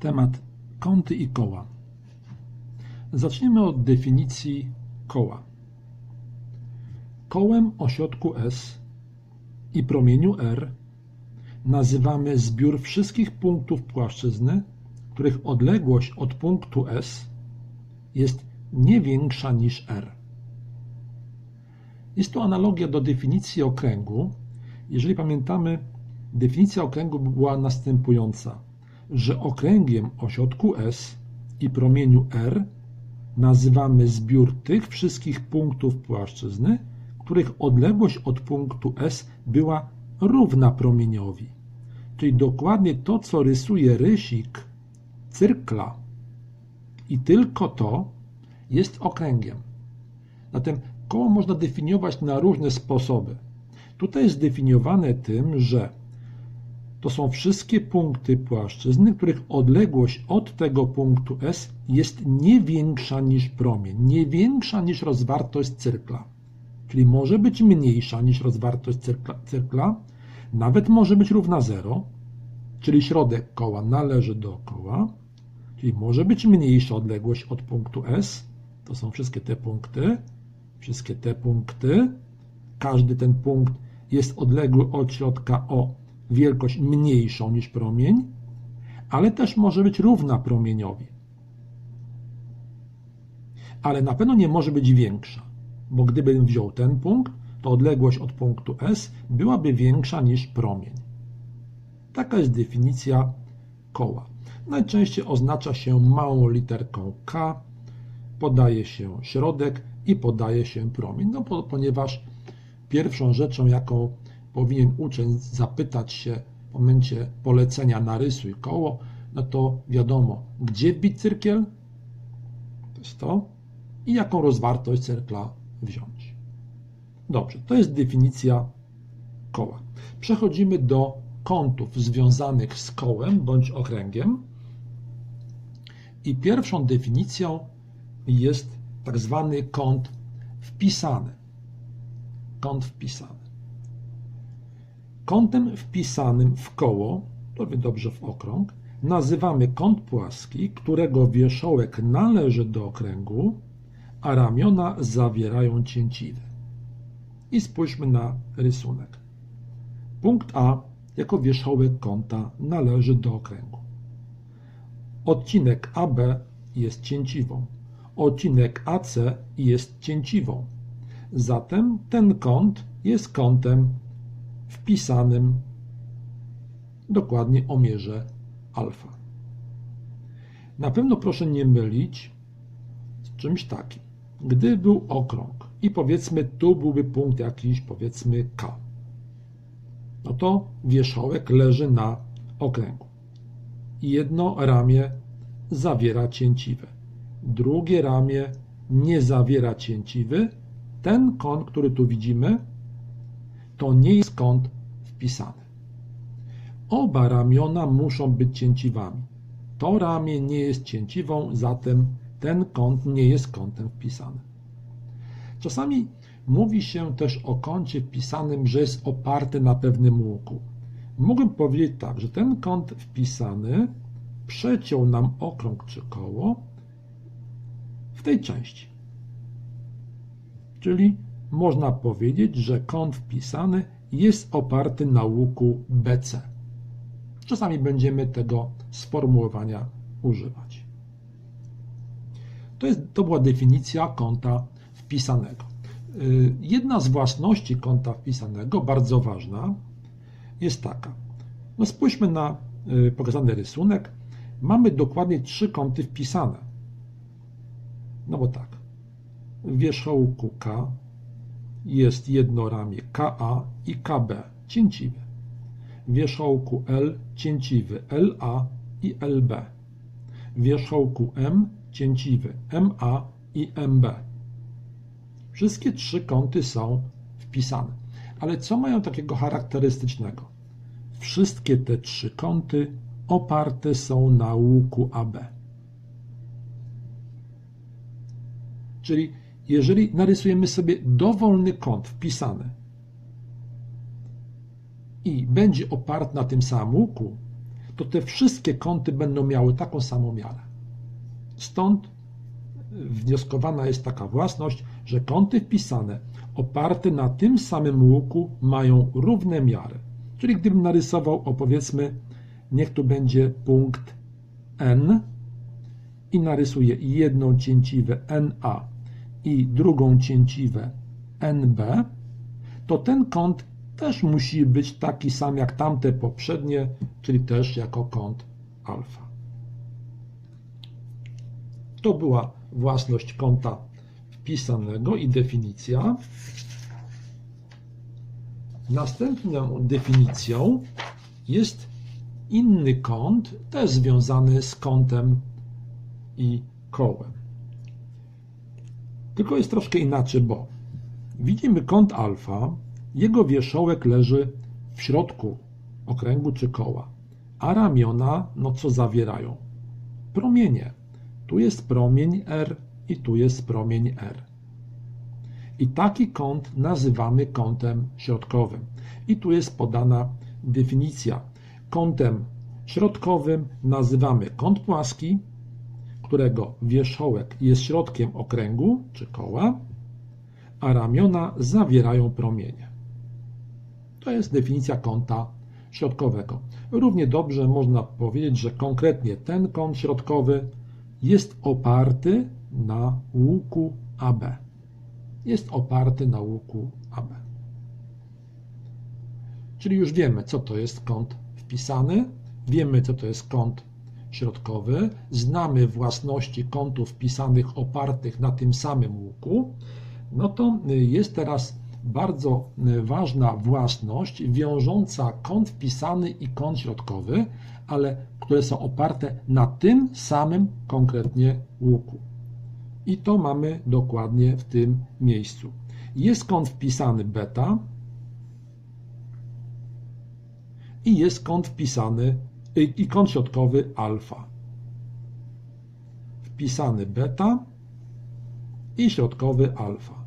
Temat kąty i koła. Zaczniemy od definicji koła. Kołem o środku S i promieniu R nazywamy zbiór wszystkich punktów płaszczyzny, których odległość od punktu S jest nie większa niż R. Jest to analogia do definicji okręgu. Jeżeli pamiętamy, definicja okręgu była następująca, że okręgiem o środku S i promieniu R nazywamy zbiór tych wszystkich punktów płaszczyzny, których odległość od punktu S była równa promieniowi. Czyli dokładnie to, co rysuje rysik cyrkla i tylko to jest okręgiem. Zatem koło można definiować na różne sposoby. Tutaj jest zdefiniowane tym, że to są wszystkie punkty płaszczyzny, których odległość od tego punktu S jest nie większa niż promień, nie większa niż rozwartość cyrkla. Czyli może być mniejsza niż rozwartość cyrkla, cyrkla nawet może być równa 0, czyli środek koła należy do koła, czyli może być mniejsza odległość od punktu S, to są wszystkie te punkty, wszystkie te punkty, każdy ten punkt jest odległy od środka o wielkość mniejszą niż promień, ale też może być równa promieniowi. Ale na pewno nie może być większa, bo gdybym wziął ten punkt, to odległość od punktu S byłaby większa niż promień. Taka jest definicja koła. Najczęściej oznacza się małą literką K, podaje się środek i podaje się promień, no ponieważ pierwszą rzeczą, jaką powinien uczeń zapytać się w momencie polecenia narysuj koło, no to wiadomo, gdzie wbić cyrkiel, to jest to, i jaką rozwartość cyrkla wziąć. Dobrze, to jest definicja koła. Przechodzimy do kątów związanych z kołem bądź okręgiem. I pierwszą definicją jest tak zwany kąt wpisany. Kąt wpisany. Kątem wpisanym w koło, to dobrze w okrąg, nazywamy kąt płaski, którego wierzchołek należy do okręgu, a ramiona zawierają cięciwy. I spójrzmy na rysunek. Punkt A jako wierzchołek kąta należy do okręgu. Odcinek AB jest cięciwą. Odcinek AC jest cięciwą. Zatem ten kąt jest kątem wpisanym dokładnie o mierze alfa. Na pewno proszę nie mylić z czymś takim. Gdy był okrąg i powiedzmy tu byłby punkt jakiś, powiedzmy K, no to wierzchołek leży na okręgu. Jedno ramię zawiera cięciwe, drugie ramię nie zawiera cięciwy. Ten kąt, który tu widzimy, to nie jest kąt wpisany. Oba ramiona muszą być cięciwami. To ramię nie jest cięciwą, zatem ten kąt nie jest kątem wpisanym. Czasami mówi się też o kącie wpisanym, że jest oparty na pewnym łuku. Mógłbym powiedzieć tak, że ten kąt wpisany przeciął nam okrąg czy koło w tej części. Czyli można powiedzieć, że kąt wpisany jest oparty na łuku BC. Czasami będziemy tego sformułowania używać. To, jest, to była definicja kąta wpisanego. Y, jedna z własności kąta wpisanego, bardzo ważna, jest taka. No spójrzmy na y, pokazany rysunek. Mamy dokładnie trzy kąty wpisane. No bo tak. W wierzchołku K jest jedno ramię KA i KB cięciwe. W wierzchołku L cięciwy LA i LB. W wierzchołku M cięciwy MA i MB. Wszystkie trzy kąty są wpisane. Ale co mają takiego charakterystycznego? Wszystkie te trzy kąty oparte są na łuku AB. Czyli jeżeli narysujemy sobie dowolny kąt wpisany i będzie oparty na tym samym łuku, to te wszystkie kąty będą miały taką samą miarę. Stąd wnioskowana jest taka własność, że kąty wpisane oparte na tym samym łuku mają równe miary. Czyli gdybym narysował, o powiedzmy, niech tu będzie punkt N i narysuję jedną cięciwę NA i drugą cięciwę NB, to ten kąt też musi być taki sam jak tamte poprzednie, czyli też jako kąt alfa. To była własność kąta wpisanego i definicja. Następną definicją jest inny kąt, też związany z kątem i kołem. Tylko jest troszkę inaczej, bo widzimy kąt alfa, jego wierzchołek leży w środku okręgu czy koła, a ramiona, no co zawierają? Promienie. Tu jest promień R i tu jest promień R. I taki kąt nazywamy kątem środkowym. I tu jest podana definicja. Kątem środkowym nazywamy kąt płaski, którego wierzchołek jest środkiem okręgu czy koła, a ramiona zawierają promienie. To jest definicja kąta środkowego. Równie dobrze można powiedzieć, że konkretnie ten kąt środkowy jest oparty na łuku AB. Jest oparty na łuku AB. Czyli już wiemy, co to jest kąt wpisany, wiemy, co to jest kąt środkowy, znamy własności kątów wpisanych opartych na tym samym łuku, no to jest teraz bardzo ważna własność wiążąca kąt wpisany i kąt środkowy, ale które są oparte na tym samym konkretnie łuku. I to mamy dokładnie w tym miejscu. Jest kąt wpisany beta i jest kąt wpisany i kąt środkowy alfa. Wpisany beta i środkowy alfa.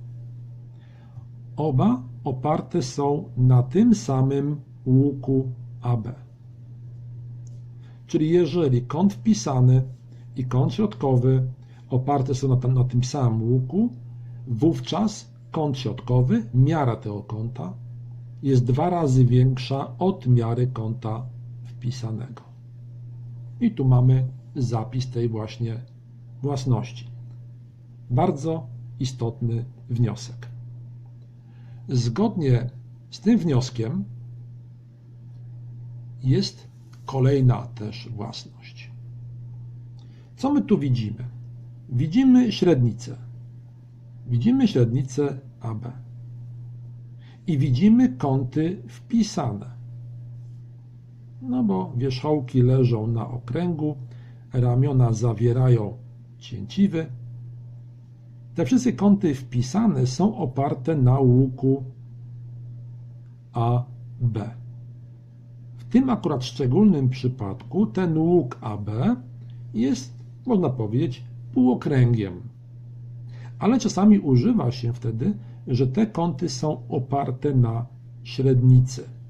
Oba oparte są na tym samym łuku AB. Czyli jeżeli kąt wpisany i kąt środkowy oparte są na, na tym samym łuku, wówczas kąt środkowy, miara tego kąta, jest dwa razy większa od miary kąta I tu mamy zapis tej właśnie własności. Bardzo istotny wniosek. Zgodnie z tym wnioskiem jest kolejna też własność. Co my tu widzimy? Widzimy średnicę. Widzimy średnicę AB. I widzimy kąty wpisane. No bo wierzchołki leżą na okręgu, ramiona zawierają cięciwy. Te wszystkie kąty wpisane są oparte na łuku AB. W tym akurat szczególnym przypadku ten łuk AB jest, można powiedzieć, półokręgiem. Ale czasami używa się wtedy, że te kąty są oparte na średnicy.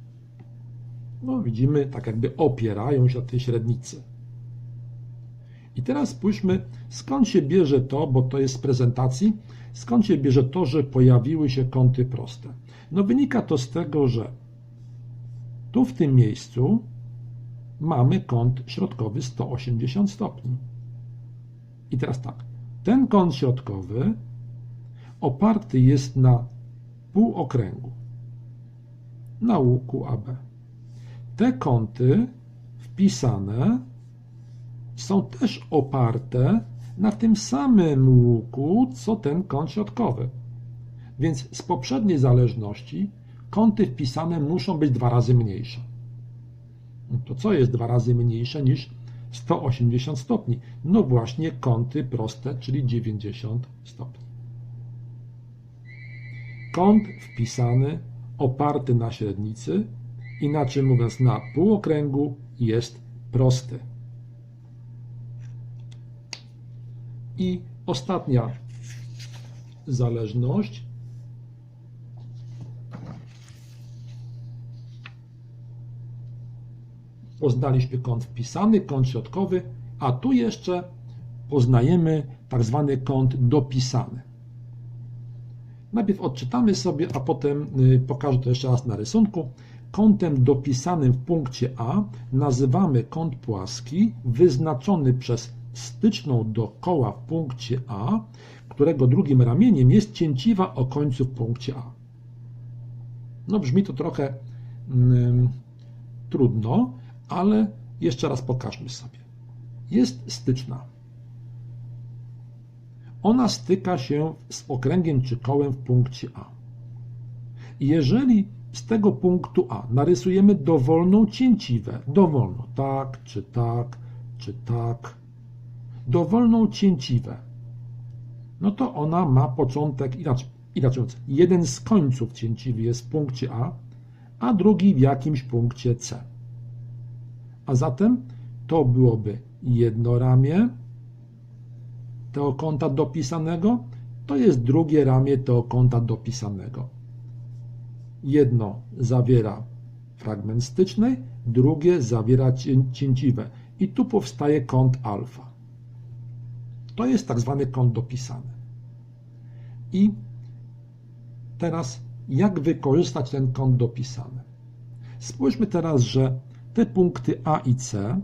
No, widzimy, tak jakby opierają się na tej średnicy. I teraz spójrzmy, skąd się bierze to, bo to jest z prezentacji, skąd się bierze to, że pojawiły się kąty proste. No wynika to z tego, że tu w tym miejscu mamy kąt środkowy 180 stopni. I teraz tak, ten kąt środkowy oparty jest na półokręgu, na łuku AB. Te kąty wpisane są też oparte na tym samym łuku, co ten kąt środkowy. Więc z poprzedniej zależności kąty wpisane muszą być dwa razy mniejsze. No to co jest dwa razy mniejsze niż 180 stopni? No właśnie kąty proste, czyli 90 stopni. Kąt wpisany, oparty na średnicy, inaczej mówiąc na półokręgu, jest prosty. I ostatnia zależność Poznaliśmy kąt wpisany, kąt środkowy, a tu jeszcze poznajemy tak zwany kąt dopisany. Najpierw odczytamy sobie, a potem y, pokażę to jeszcze raz na rysunku. Kątem dopisanym w punkcie A nazywamy kąt płaski wyznaczony przez styczną do koła w punkcie A, którego drugim ramieniem jest cięciwa o końcu w punkcie A. No brzmi to trochę mm, trudno, ale jeszcze raz pokażmy sobie. Jest styczna. Ona styka się z okręgiem czy kołem w punkcie A. Jeżeli z tego punktu A narysujemy dowolną cięciwę, dowolną, tak, czy tak, czy tak, dowolną cięciwę, no to ona ma początek, inaczej, inaczej mówiąc, jeden z końców cięciwy jest w punkcie A, a drugi w jakimś punkcie C. A zatem to byłoby jedno ramię tego kąta dopisanego, to jest drugie ramię tego kąta dopisanego. Jedno zawiera fragment stycznej, drugie zawiera cięciwe i tu powstaje kąt alfa. To jest tak zwany kąt dopisany. I teraz jak wykorzystać ten kąt dopisany? Spójrzmy teraz, że te punkty A i C,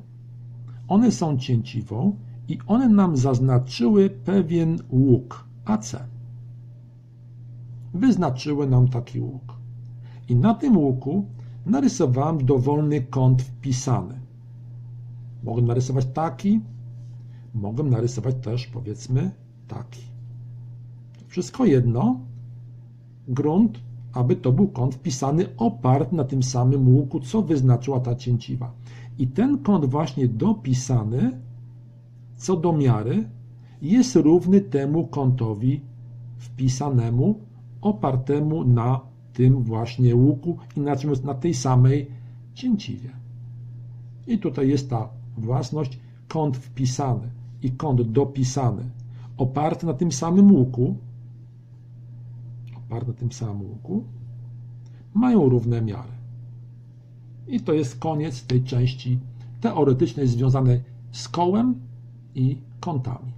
one są cięciwą i one nam zaznaczyły pewien łuk AC. Wyznaczyły nam taki łuk. I na tym łuku narysowałem dowolny kąt wpisany. Mogę narysować taki, mogę narysować też powiedzmy taki. Wszystko jedno, grunt, aby to był kąt wpisany oparty na tym samym łuku, co wyznaczyła ta cięciwa. I ten kąt właśnie dopisany, co do miary, jest równy temu kątowi wpisanemu, opartemu na tym właśnie łuku, mówiąc na tej samej cięciwie. I tutaj jest ta własność, kąt wpisany i kąt dopisany, oparty na tym samym łuku, oparty na tym samym łuku, mają równe miary. I to jest koniec tej części teoretycznej związanej z kołem i kątami.